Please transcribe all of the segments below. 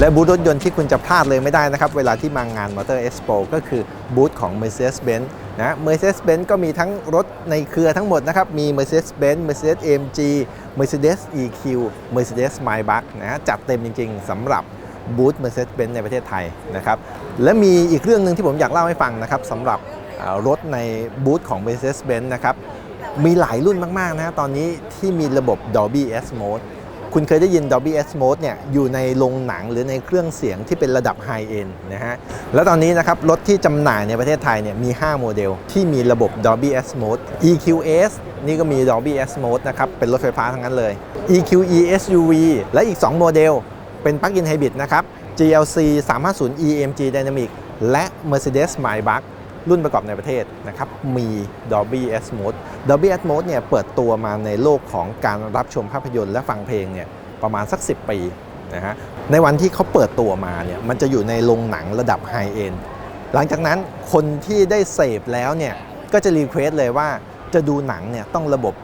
และบูธรถยนต์ที่คุณจะพลาดเลยไม่ได้นะครับ เวลาที่มางาน Motor Expo ก็คือบูธของ Mercedes-Benz นะ Mercedes-Benz ก็มีทั้งรถในเครือทั้งหมดนะครับ มี Mercedes-Benz Mercedes AMG Mercedes EQ Mercedes Maybach นะจัดเต็มจริง ๆสำหรับบูธ Mercedes-Benz ในประเทศไทยนะครับ และมีอีกเรื่องหนึ่งที่ผมอยากเล่าให้ฟังนะครับสำหรับรถในบูธของ Mercedes-Benz นะครับมีหลายรุ่นมาก ๆ นะฮะตอนนี้ที่มีระบบ Dolby S Mode คุณเคยได้ยิน Dolby S Mode เนี่ยอยู่ในโรงหนังหรือในเครื่องเสียงที่เป็นระดับ High End นะฮะ แล้วตอนนี้นะครับ รถที่จำหน่ายในประเทศไทยเนี่ยมี 5 โมเดล ที่มีระบบ Dolby S Mode EQS นี่ก็มี Dolby S Mode นะครับ เป็นรถไฟฟ้าทั้งนั้นเลย EQE SUV และอีก 2 โมเดล เป็น Plug-in Hybrid นะครับ GLC 350 EMG Dynamic และ Mercedes Maybach รุ่นประกอบในประเทศนะครับมี Dolby S Mode Dolby S Mode เนี่ยเปิดตัวมาในโลกของการรับชมภาพยนตร์และฟังเพลงเนี่ยประมาณสัก 10 ปีนะฮะในวันที่เขาเปิดตัวมาเนี่ยมันจะอยู่ในโรงหนังระดับไฮเอ็นหลังจากนั้นคนที่ได้เสพแล้วเนี่ยก็จะรีเควสเลยว่าจะดูหนังเนี่ยต้องระบบ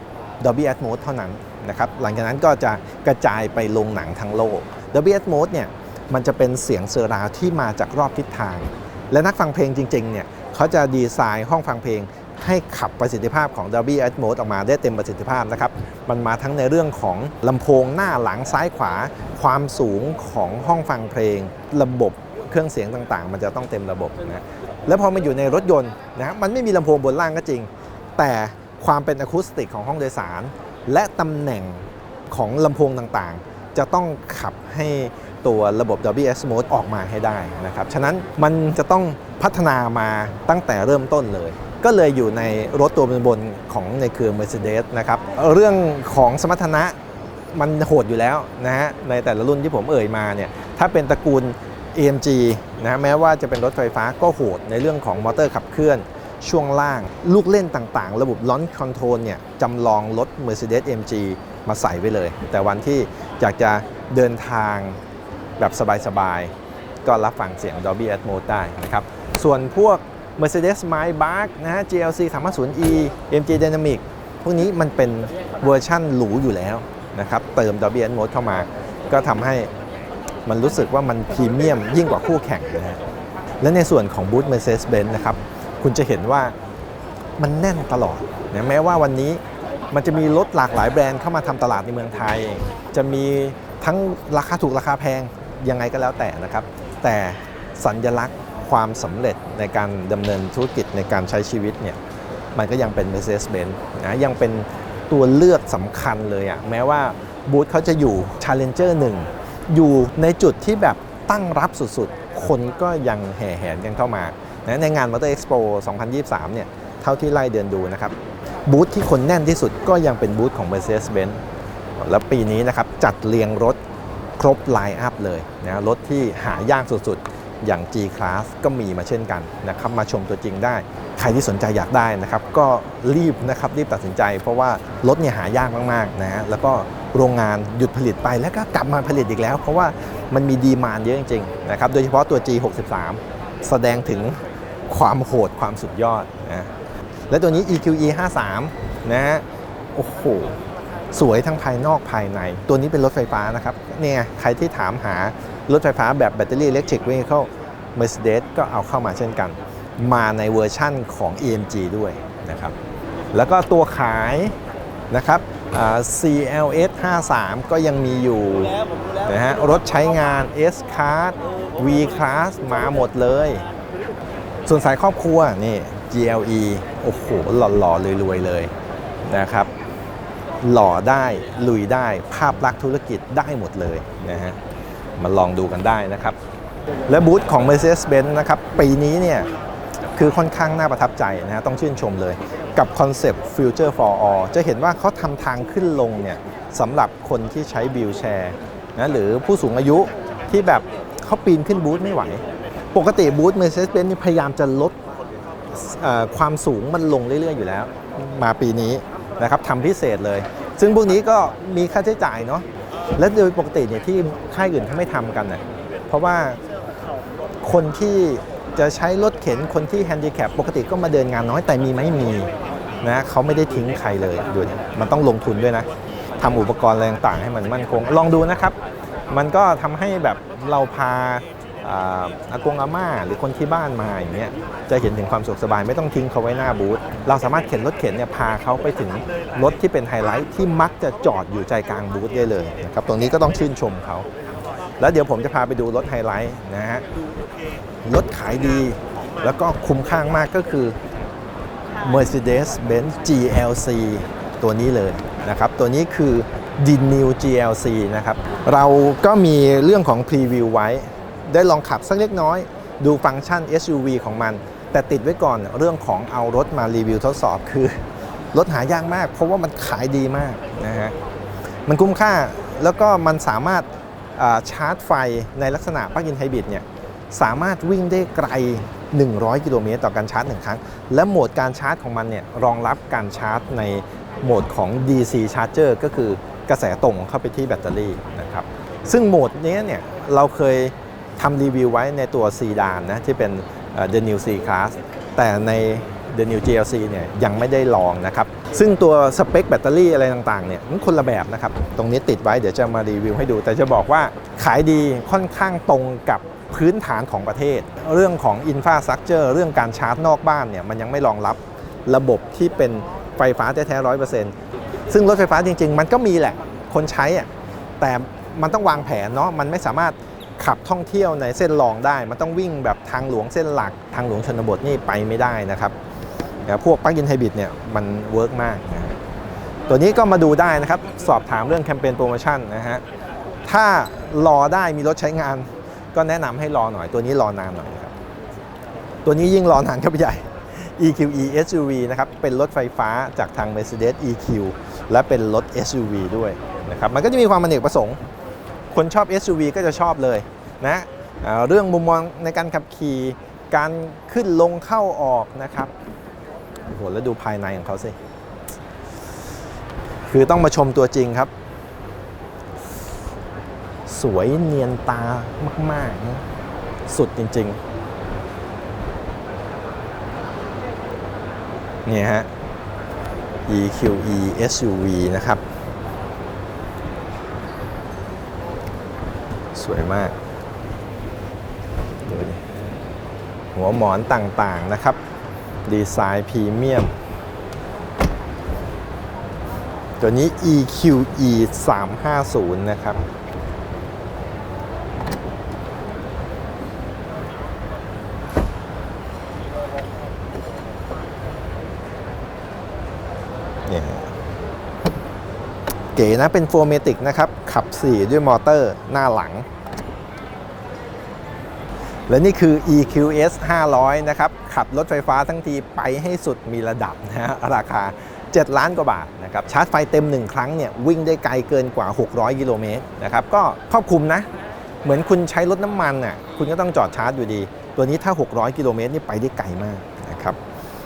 Dolby Atmos เท่านั้นนะครับหลังจากนั้นก็จะกระจายไปลงหนังทั้งโลก Dolby Atmos เนี่ยมันจะเป็นเสียงเซอร์ราวที่มาจากรอบทิศทาง และนักฟังเพลงจริงๆเนี่ย เขาจะดีไซน์ห้องฟังเพลง ให้ขับประสิทธิภาพของ Dolby Atmos ออกมาได้เต็มประสิทธิภาพนะครับ มันมาทั้งในเรื่องของลำโพงหน้าหลังซ้ายขวา ความสูงของห้องฟังเพลง ระบบเครื่องเสียงต่างๆ มันจะต้องเต็มระบบนะแล้วพอมาอยู่ในรถยนต์นะมันไม่มีลำโพงบนล่างก็จริง แต่ความเป็นอะคูสติกของห้องโดยสาร และตำแหน่งของลำโพงต่างๆ จะต้องขับให้ ตัวระบบ Dolby S Mode ออกมาให้ได้นะครับ ฉะนั้นมันจะต้องพัฒนามาตั้งแต่เริ่มต้นเลย ก็เลยอยู่ในรถตัวบนๆของในเครือ Mercedes นะครับ เรื่องของสมรรถนะมันโหดอยู่แล้วนะฮะ ในแต่ละรุ่นที่ผมเอ่ยมาเนี่ย ถ้าเป็นตระกูล AMG นะฮะแม้ว่าจะเป็นรถไฟฟ้าก็โหดในเรื่องของมอเตอร์ขับเคลื่อนช่วงล่าง ลูกเล่นต่างๆ ระบบ Launch Control เนี่ยจำลองรถ Mercedes AMG มาใส่ไว้เลย แต่วันที่อยากจะเดินทาง แบบสบายๆ ก็รับฟังเสียง Dolby Atmos ได้นะครับ ส่วนพวก Mercedes Maybach นะฮะ GLC 350e MG Dynamic พวกนี้มันเป็นเวอร์ชั่นหรูอยู่แล้วนะครับ เติม Dolby Atmos เข้ามา ก็ทำให้มันรู้สึกว่ามันพรีเมียมยิ่งกว่าคู่แข่งนะฮะและในส่วนของบูธ Mercedes-Benz นะครับ คุณจะเห็นว่ามันแน่นตลอดนะแม้ว่าวันนี้มันจะมีรถหลากหลายแบรนด์เข้ามาทำตลาดในเมืองไทย จะมีทั้งราคาถูกราคาแพง ยังไงก็แล้วแต่นะครับ แต่สัญลักษณ์ความสำเร็จในการดำเนินธุรกิจในการใช้ชีวิตเนี่ยมันก็ยังเป็น Mercedes-Benz นะยังเป็นตัวเลือกสำคัญเลยอะแม้ว่าบูธเขาจะอยู่ Challenger 1 อยู่ในจุดที่แบบตั้งรับสุดๆ คนก็ยังแห่แหนกันเข้ามานะในงาน Motor Expo 2023 เนี่ย เท่าที่ไล่เดินดูนะครับ บูธที่คนแน่นที่สุดก็ยังเป็นบูธของ Mercedes-Benz แล้วปีนี้นะครับ จัดเรียงรถ รบไลน์อัพเลยนะรถที่หายากสุดๆ อย่าง G Class ก็มีมาเช่นกันนะครับมาชมตัวจริงได้ ใครที่สนใจอยากได้นะครับ ก็รีบนะครับรีบตัดสินใจ เพราะว่ารถเนี่ยหายากมากๆนะฮะแล้วก็โรงงานหยุดผลิตไปแล้วก็กลับมาผลิตอีกแล้ว เพราะว่ามันมีดีมานเยอะจริงๆนะครับโดยเฉพาะตัว G63 แสดงถึงความโหดความสุดยอดนะและตัวนี้ EQE 53นะฮะโอ้โห สวยทั้งภายนอกภายใน ตัวนี้เป็นรถไฟฟ้านะครับเนี่ยใครที่ถามหารถไฟฟ้าแบบแบตเตอรี่ Electric Vehicle Mercedes ก็เอาเข้ามาเช่นกัน มาในเวอร์ชั่นของ EMG ด้วยนะครับแล้วก็ตัวขายนะครับ CLS 53 ก็ยังมีอยู่นะฮะรถใช้งาน S Class V Class มาหมดเลย ส่วนสายครอบครัวนี่ GLE โอ้โหหล่อๆรวยๆเลยนะครับ หล่อได้ลุยได้ภาพลักษณ์ธุรกิจได้หมดเลยนะฮะมาลองดูกันได้นะครับ และบูธของ Mercedes-Benz นะครับ ปีนี้เนี่ยคือค่อนข้างน่าประทับใจนะฮะต้องชื่นชมเลย กับคอนเซปต์ Future for All จะเห็นว่าเขาทำทางขึ้นลงเนี่ยสำหรับคนที่ใช้บิลแชร์นะหรือผู้สูงอายุที่แบบเขาปีนขึ้นบูธไม่ไหว ปกติบูธ Mercedes-Benz นี่พยายามจะลดความสูงมันลงเรื่อย ๆ อยู่แล้ว มาปีนี้ นะครับทำพิเศษเลย ซึ่งพวกนี้ก็มีค่าใช้จ่ายเนาะและโดยปกติเนี่ยที่ค่ายอื่นเขาไม่ทำกันเน่ยเพราะว่าคนที่จะใช้รถเข็นคนที่แฮนดิแคปปกติก็มาเดินงานน้อยแต่มีไหม่มีนะเขาไม่ได้ทิ้งใครเลยดูมันต้องลงทุนด้วยนะทำอุปกรณ์อะไรต่างๆให้มันมั่นคง ลองดูนะครับ มันก็ทำให้แบบเราพา อากงอาม่าหรือคนที่บ้านมาอย่างเงี้ยจะเห็นถึงความสุขสบายไม่ต้องทิ้งเขาไว้หน้าบูธเราสามารถเข็นรถเข็นเนี่ยพาเขาไปถึงรถที่เป็นไฮไลท์ที่มักจะจอดอยู่ใจกลางบูธได้เลยนะครับตรงนี้ก็ต้องชื่นชมเขาแล้วเดี๋ยวผมจะพาไปดูรถไฮไลท์นะฮะรถขายดี แล้วก็คุ้มค่ามากก็คือ Mercedes-Benz GLC ตัวนี้เลยนะครับ ตัวนี้คือ The New GLC นะครับ เราก็มีเรื่องของพรีวิวไว้ ได้ลองขับสักเล็กน้อย ดูฟังก์ชัน SUV ของมัน แต่ติดไว้ก่อนเรื่องของเอารถมารีวิวทดสอบคือ รถหายากมาก เพราะว่ามันขายดีมากนะฮะมันคุ้มค่าแล้วก็มันสามารถชาร์จไฟในลักษณะปลั๊กอินไฮบริดเนี่ยสามารถวิ่งได้ไกล 100 กิโลเมตรต่อการชาร์จหนึ่งครั้ง และโหมดการชาร์จของมันเนี่ยรองรับการชาร์จในโหมดของ DC Charger ก็คือกระแสตรงเข้าไปที่แบตเตอรี่นะครับ ซึ่งโหมดนี้เนี่ยเราเคย ทำรีวิวไว้ในตัว C ดานนะที่เป็น The New C Class แต่ใน The New GLC เนี่ยยังไม่ได้ลองนะครับ ซึ่งตัวสเปคแบตเตอรี่อะไรต่างๆเนี่ยมันคนละแบบนะครับ ตรงนี้ติดไว้เดี๋ยวจะมารีวิวให้ดู แต่จะบอกว่าขายดีค่อนข้างตรงกับพื้นฐานของประเทศ เรื่องของอินฟาส t ั c เจอร์เรื่องการชาร์จนอกบ้านเนี่ยมันยังไม่รองรับระบบที่เป็นไฟฟ้าแท้ๆร้อยเปอร์เซ็นต์ซึ่งรถไฟฟ้าจริง ๆ มันก็มีแหละคนใช้อะแต่มันต้องวางแผนเนาะมันไม่สามารถ ขับท่องเที่ยวในเส้นรองได้ มันต้องวิ่งแบบทางหลวงเส้นหลัก ทางหลวงชนบทนี่ไปไม่ได้นะครับแต่พวกปลั๊กอินไฮบริดเนี่ยมันเวิร์กมากนะตัวนี้ก็มาดูได้นะครับ สอบถามเรื่องแคมเปญโปรโมชั่นนะฮะถ้ารอได้มีรถใช้งาน ก็แนะนำให้รอหน่อย ตัวนี้รอนานหน่อยครับ ตัวนี้ยิ่งรอนานก็ไปใหญ่ EQE SUV นะครับ เป็นรถไฟฟ้าจากทาง Mercedes EQ และเป็นรถ SUV ด้วยนะครับ มันก็จะมีความอเนกประสงค์ คนชอบ SUV ก็จะชอบเลยนะเรื่องมุมมองในการขับขี่การขึ้นลงเข้าออกนะครับโอ้โหแล้วดูภายในของเขาสิ คือต้องมาชมตัวจริงครับ สวยเนียนตามากๆนะสุดจริงๆเนี่ยฮะ EQE SUV นะครับ สวยมากดูดิหัวหมอนต่างๆนะครับ ดีไซน์พรีเมียม ตัวนี้ EQE 350 นะครับเนี่ยเก๋นะเป็นโฟร์เมติกนะครับ ขับ 4 ด้วยมอเตอร์หน้าหลัง และนี่คือ EQS 500 นะครับ ขับรถไฟฟ้าทั้งทีไปให้สุดมีระดับนะฮะราคา 7 ล้านกว่าบาทนะครับ ชาร์จไฟเต็ม 1 ครั้งเนี่ยวิ่งได้ไกลเกินกว่า 600 กิโลเมตรนะครับ ก็ครอบคลุมนะ เหมือนคุณใช้รถน้ำมันน่ะคุณก็ต้องจอดชาร์จอยู่ดี ตัวนี้ถ้า 600 กิโลเมตรนี่ไปได้ไกลมากนะครับ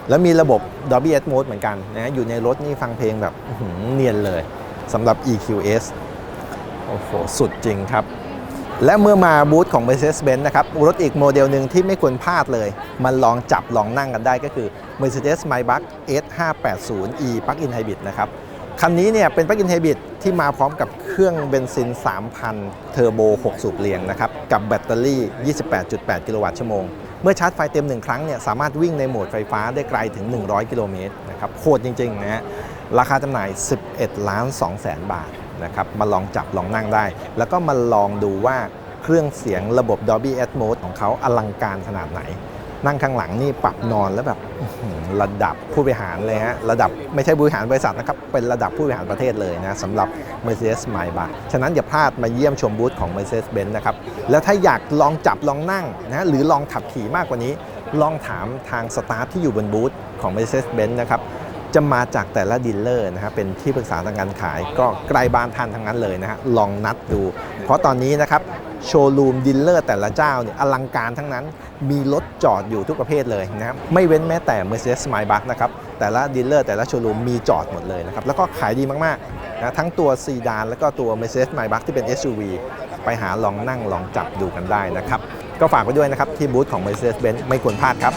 แล้วมีระบบ Dolby Atmos เหมือนกันนะอยู่ในรถนี่ฟังเพลงแบบเนียนเลยสำหรับ EQS โอ้โห สุดจริงครับ และเมื่อมาบูธของ Mercedes-Benz นะครับรถอีกโมเดลหนึ่งที่ไม่ควรพลาดเลย มันลองจับลองนั่งกันได้ก็คือ Mercedes Maybach S580e Plug-in Hybrid นะครับคันนี้เนี่ยเป็น Plug-in Hybrid ที่มาพร้อมกับเครื่องเบนซิน 3,000 เทอร์โบ 6 สูบเรียงนะครับกับแบตเตอรี่ 28.8 กิโลวัตต์ชั่วโมง เมื่อชาร์จไฟเต็ม 1 ครั้งเนี่ยสามารถวิ่งในโหมดไฟฟ้าได้ไกลถึง 100 กิโลเมตรนะครับโคตรจริงๆนะฮะราคาจำหน่าย 11 ล้าน2แสนบาท นะครับมาลองจับลองนั่งได้ แล้วก็มาลองดูว่าเครื่องเสียงระบบ Dolby Atmos ของเขาอลังการขนาดไหน นั่งข้างหลังนี่ปรับนอนแล้วแบบระดับผู้บริหารเลยฮะระดับไม่ใช่บริหารบริษัทนะครับ เป็นระดับผู้บริหารประเทศเลยนะสำหรับ Mercedes m a y b a c ฉะนั้นอย่าพลาดมาเยี่ยมชมบูธของ Mercedes-Benz นะครับ แล้วถ้าอยากลองจับลองนั่งนะหรือลองขับขี่มากกว่านี้ ลองถามทางสตาฟที่อยู่บนบูธของ Mercedes-Benz นะครับ จะมาจากแต่ละดีลเลอร์นะฮะเป็นที่ปรึกษาทางการขาย ก็ใกล้บ้านท่านทั้งนั้นเลยนะฮะลองนัดดู เพราะตอนนี้นะครับโชว์รูมดีลเลอร์แต่ละเจ้าเนี่ยอลังการทั้งนั้น มีรถจอดอยู่ทุกประเภทเลยนะครับไม่เว้นแม้แต่ Mercedes Maybach นะครับแต่ละดีลเลอร์แต่ละโชว์รูมมีจอดหมดเลยนะครับแล้วก็ขายดีมากๆนะทั้งตัวซีดานแล้วก็ตัว Mercedes Maybach ที่เป็น SUV ไปหาลองนั่งลองจับดูกันได้นะครับก็ฝากไว้ด้วยนะครับที่บูธของ Mercedes-Benz ไม่ควรพลาดครับ